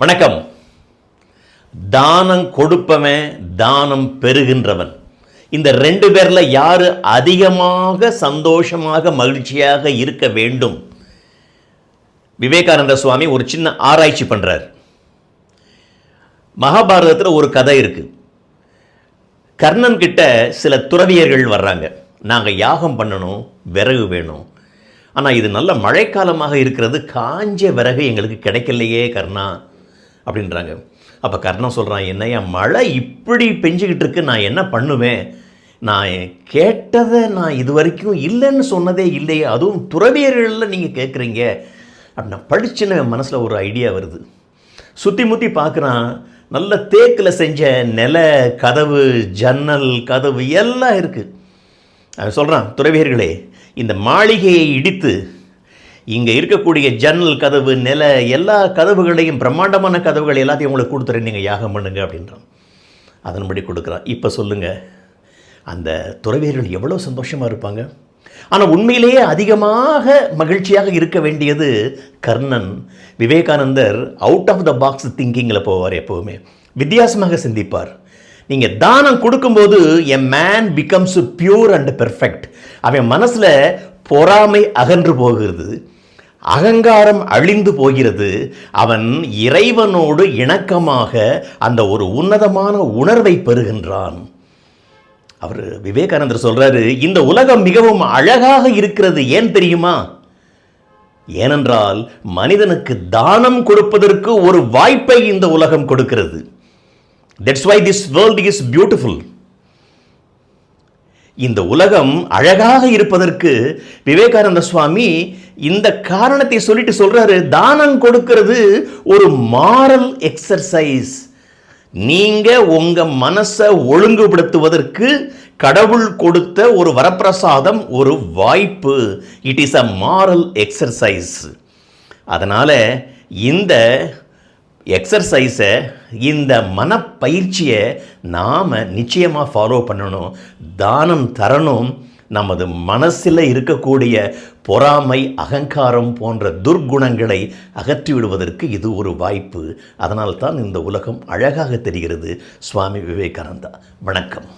வணக்கம். தானம் கொடுப்பவன் தானம் பெறுகின்றவன். இந்த ரெண்டு பேர்ல யாரு அதிகமாக சந்தோஷமாக மகிழ்ச்சியாக இருக்க வேண்டும்? விவேகானந்த சுவாமி ஒரு சின்ன ஆராய்ச்சி பண்றார். மகாபாரதத்தில் ஒரு கதை இருக்கு. கர்ணன் கிட்ட சில துறவியர்கள் வர்றாங்க. நாங்கள் யாகம் பண்ணணும் விறகு வேணும். ஆனால் இது நல்ல மழைக்காலமாக இருக்கிறது காஞ்ச விறகு எங்களுக்கு கிடைக்கலையே கர்ணா. அப்படின்றாங்க. அப்போ கர்ணன் சொல்கிறான் என்னையா மழை இப்படி பெஞ்சிக்கிட்டு இருக்கு நான் என்ன பண்ணுவேன்? நான் கேட்டதை நான் இது வரைக்கும் இல்லைன்னு சொன்னதே இல்லையே அதுவும் துறவியர்களில் நீங்கள் கேட்குறீங்க அப்படின்னா படிச்சுன்னு மனசில் ஒரு ஐடியா வருது. சுற்றி முற்றி பார்க்குறான் நல்ல தேக்கில் செஞ்ச நில கதவு ஜன்னல் கதவு எல்லாம் இருக்குது அவன் சொல்கிறான் துறவியர்களே இந்த மாளிகையை இடித்து இங்கே இருக்கக்கூடிய ஜன்னல் கதவு நில எல்லா கதவுகளையும் பிரம்மாண்டமான கதவுகள் எல்லாத்தையும் உங்களுக்கு கொடுத்துறேன். நீங்கள் யாகம் பண்ணுங்க அப்படின்றான். அதன்படி கொடுக்குறான். இப்போ சொல்லுங்கள் அந்த துறவியர்கள் எவ்வளோ சந்தோஷமாக இருப்பாங்க? ஆனால் உண்மையிலேயே அதிகமாக மகிழ்ச்சியாக இருக்க வேண்டியது Karnan. Vivekanandar out of the box திங்கிங்கில் போவார் எப்போவுமே. வித்தியாசமாக சிந்திப்பார். நீங்கள் தானம் கொடுக்கும்போது a man becomes pure and perfect அவன் மனசில் பொறாமை அகன்று போகிறது. அகங்காரம் அழிந்து போகிறது. அவன் இறைவனோடு இணக்கமாக அந்த ஒரு உன்னதமான உணர்வை பெறுகின்றான். அவர் விவேகானந்தர் சொல்றாரு இந்த உலகம் மிகவும் அழகாக இருக்கிறது ஏன் தெரியுமா? ஏனென்றால் மனிதனுக்கு தானம் கொடுப்பதற்கு ஒரு வாய்ப்பை இந்த உலகம் கொடுக்கிறது. That's why this world is beautiful இந்த உலகம் அழகாக இருப்பதற்கு விவேகானந்த சுவாமி இந்த காரணத்தை சொல்லிட்டு சொல்றாரு தானம் கொடுக்கிறது ஒரு மாரல் எக்ஸர்சைஸ் நீங்க உங்க மனசை ஒழுங்குபடுத்துவதற்கு கடவுள் கொடுத்த ஒரு வரப்பிரசாதம் ஒரு வாய்ப்பு. It is a moral exercise அதனால இந்த எக்ஸர்சைஸை இந்த மனப்பயிற்சியை நாம் நிச்சயமாக ஃபாலோ பண்ணணும். தானம் தரணும். நமது மனசில் இருக்கக்கூடிய பொறாமை அகங்காரம் போன்ற துர்க்குணங்களை அகற்றி விடுவதற்கு இது ஒரு வாய்ப்பு. அதனால்தான் இந்த உலகம் அழகாக தெரிகிறது. சுவாமி விவேகானந்தா வணக்கம்.